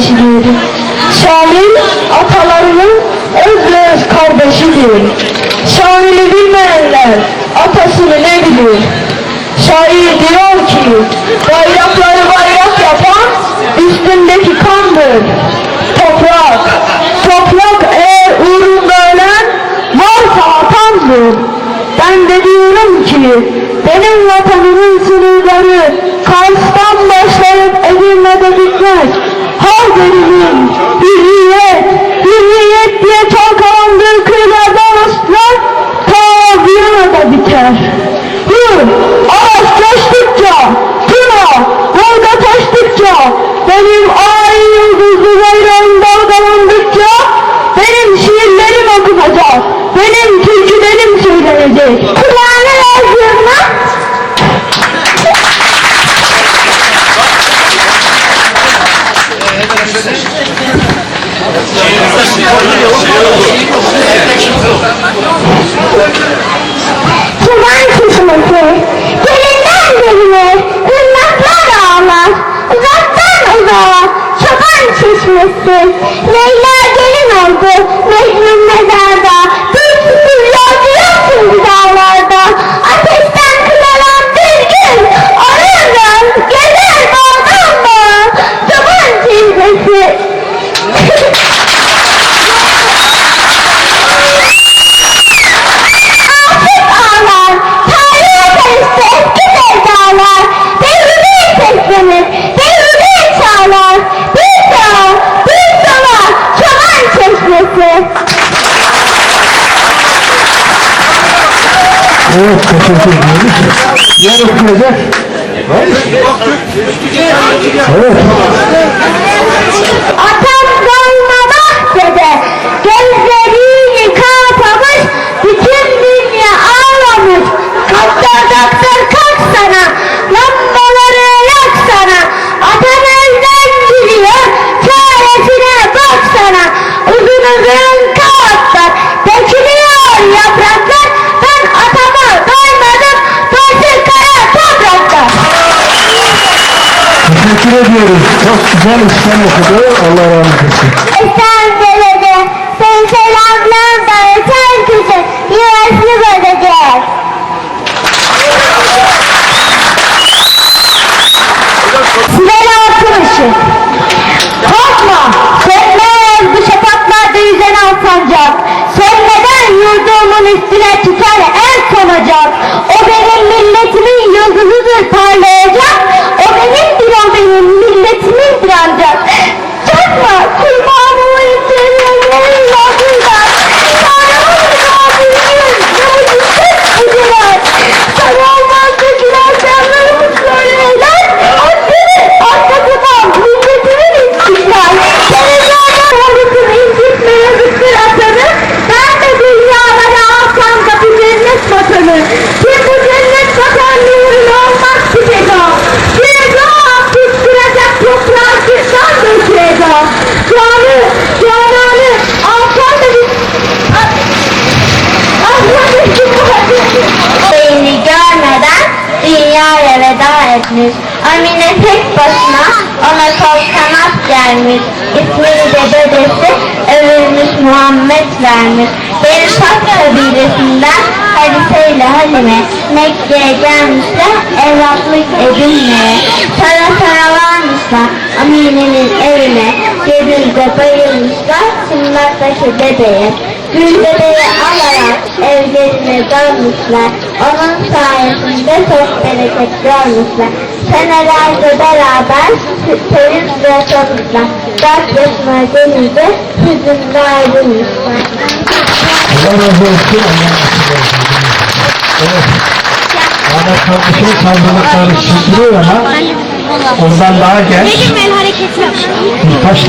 kardeşidir. Şair atalarının öz kardeşidir. Şairi bilmeyenler atasını ne bilir? Şair diyor ki bayrakları bayrak yapan üstündeki kandır. Toprak, toprak eğer uğrunda ölen varsa atamdır. Ben de diyorum ki benim vatanımın sınırları Kars'tan başlayıp Edirne'de bitmez. Hallelujah. Uzağa, çoban çeşmesi, Leyla gelin oldu, Mecnun mezarda, duysuz yolcu yok şimdi dağlarda, Evet, teşekkür ediyoruz. Diğer okunacak. Var mı? Evet. Teşekkür ediyoruz. Çok güzel İslam okudu. Allah rahmet etsin. Esen derede, sen selamlar da esen kızım, yuvasını bölecek. Etmiş. Amine tek başına ona kol gelmiş. İsmini de dedesi övülmüş Muhammed vermiş. Berisat kabilesinden Halise ile Halime Mekke'ye gelmişler evlatlık edinmeye. Tara tara varmışlar Amine'nin evine. Gözünde bayılmışlar Sınırdaktaki bebeğe. Gül bebeği alarak evlerine dönmüşler. Onun sayesinde çok bereket görmüşler. Senelerce beraber sevip ve yaşamışlar. Dört yaşına gelince hüzünle ayrılmışlar. Allah razı olsun. Allah nasip olsun. Evet. Ahmet kardeşim savcılıkları sürdürüyor ama ondan daha genç el hareketi yap. birkaç